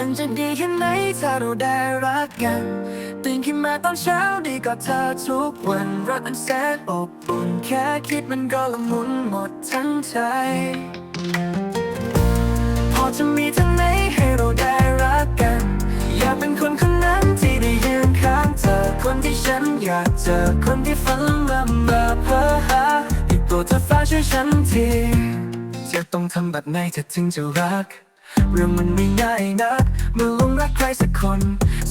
มันจะดีแค่ไหนถ้าเราได้รักกัน ตื่นขึ้นมาตอนเช้าดีก็เธอทุกวันรักอันแสนอบอุ่นแค่คิดมันก็ละมุนหมดทั้งใจ พอจะมีทางไหนให้เราได้รักกัน อยากเป็นคนคนนั้นที่ได้ยืนข้างเธอ คนที่ฉันอยากเจอคนที่ฝันละเมอเพ้อหาอีกตัวเธอฟ้าช่วยฉันทีจะต้องทำแบบไหนเธอถึงจะรัก เรื่องมันไม่ง่ายนักเมื่อลงรักใครสักคน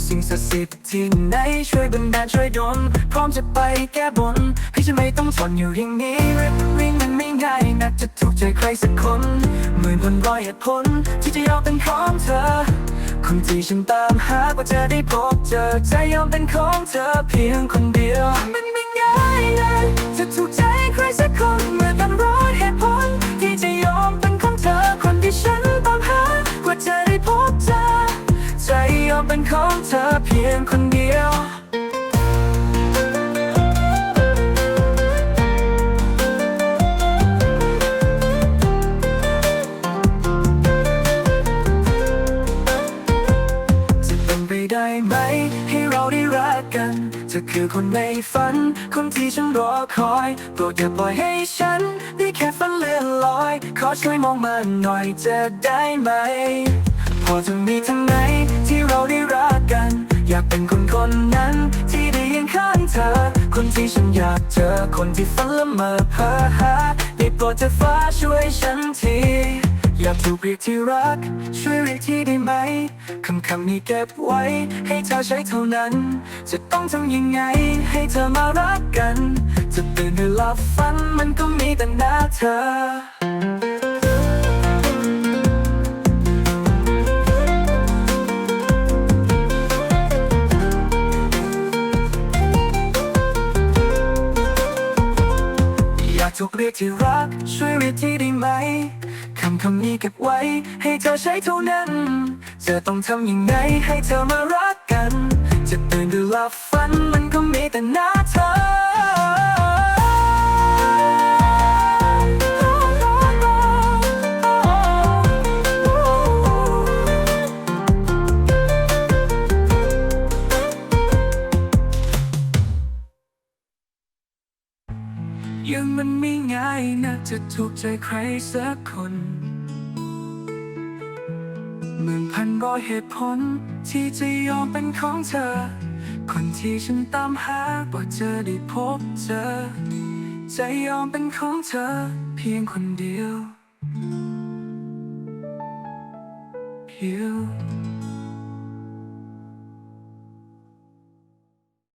สิ่งศักดิ์สิทธิ์ที่ไหนช่วยบันดาลช่วยดลพร้อมจะไปแก้บนให้ฉันไม่ต้องทนอยู่อย่างนี้เรื่องวิ่งมันไม่ง่ายนักจะถูกใจใครสักคนหมื่นพันร้อยเหตุผลที่จะยอมเป็นของเธอคนที่ฉันตามหากว่าจะได้พบเจอใจยอมเป็นของเธอเพียงคนเดียว เธอเพียงคนเดียว จะเป็นไปได้ไหม ให้เราได้รักกันเธอคือคนในฝัน คนที่ฉันรอคอยโปรดอย่าปล่อยให้ฉัน ได้แค่ฝันเลื่อนลอย ขอช่วยมองมาหน่อยจะได้ไหม พอจะมีทางไหนที่เราได้รักากเป็นคนคนนั้น ที่ได้ยืนข้างเธอ คนที่ฉันอยากเจอ คนที่ฝันละเมอเพ้อหาได้โปรดเธอฟ้าช่วยฉันที อยากถูกเรียกที่รัก ช่วยเรียกที่ได้ไหมคำคำนี้เก็บไว้ ให้เธอใช้เท่านั้น จะต้องทำยังไง ให้เธอมารักกัน จะตื่นหรือหลับฝันมันก็มีแต่หน้าเธอ ถูกเรียกที่รัก ช่วยเรียกที่ได้ไหม คำคำนี้เก็บไว้ ให้เธอใช้เท่านั้น จะต้องทำยังไงให้เธอมารักกัน จะตื่นหรือหลับฝันมันก็มีแต่หน้าเธอ ยังมันไม่ง่ายนะจะถูกใจใครสักคนหมื่นพันร้อยเหตุผล ที่จะยอมเป็นของเธอ คนที่ฉันตามหาว่เจอได้พบเจอใจยอมเป็นของเธอ เพียงคนเดียวเพียง